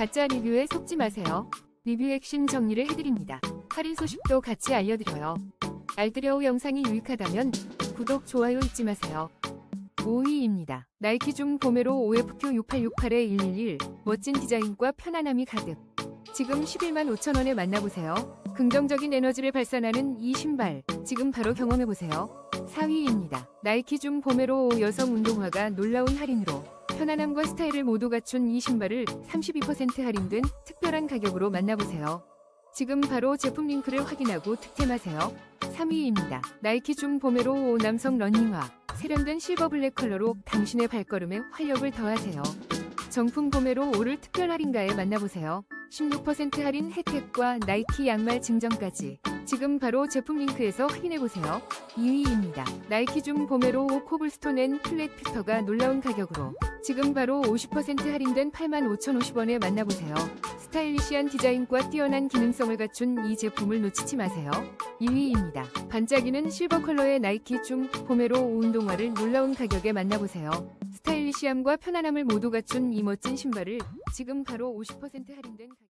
가짜 리뷰에 속지 마세요. 리뷰 액션 정리를 해드립니다. 할인 소식도 같이 알려드려요. 알뜰여우 영상이 유익하다면 구독, 좋아요 잊지 마세요. 5위입니다. 나이키 중 보메로 OFQ 6868-111 멋진 디자인과 편안함이 가득. 지금 11만 5천 원에 만나보세요. 긍정적인 에너지를 발산하는 이 신발 지금 바로 경험해보세요. 4위입니다. 나이키 중 보메로 여성 운동화가 놀라운 할인으로 편안함과 스타일을 모두 갖춘 이 신발을 32% 할인된 특별한 가격으로 만나보세요. 지금 바로 제품 링크를 확인하고 득템하세요. 3위입니다. 나이키 중 보메로 남성 러닝화 세련된 실버 블랙 컬러로 당신의 발걸음에 활력을 더하세요. 정품 보메로 오를 특별 할인가에 만나보세요. 16% 할인 혜택과 나이키 양말 증정까지 지금 바로 제품 링크에서 확인해보세요. 2위입니다. 나이키 중 보메로 오 코블스톤 앤 플랫 피터가 놀라운 가격으로 지금 바로 50% 할인된 85,050원에 만나보세요. 스타일리시한 디자인과 뛰어난 기능성을 갖춘 이 제품을 놓치지 마세요. 2위입니다. 반짝이는 실버 컬러의 나이키 중 보메로 운동화를 놀라운 가격에 만나보세요. 스타일리시함과 편안함을 모두 갖춘 이 멋진 신발을 지금 바로 50% 할인된 가격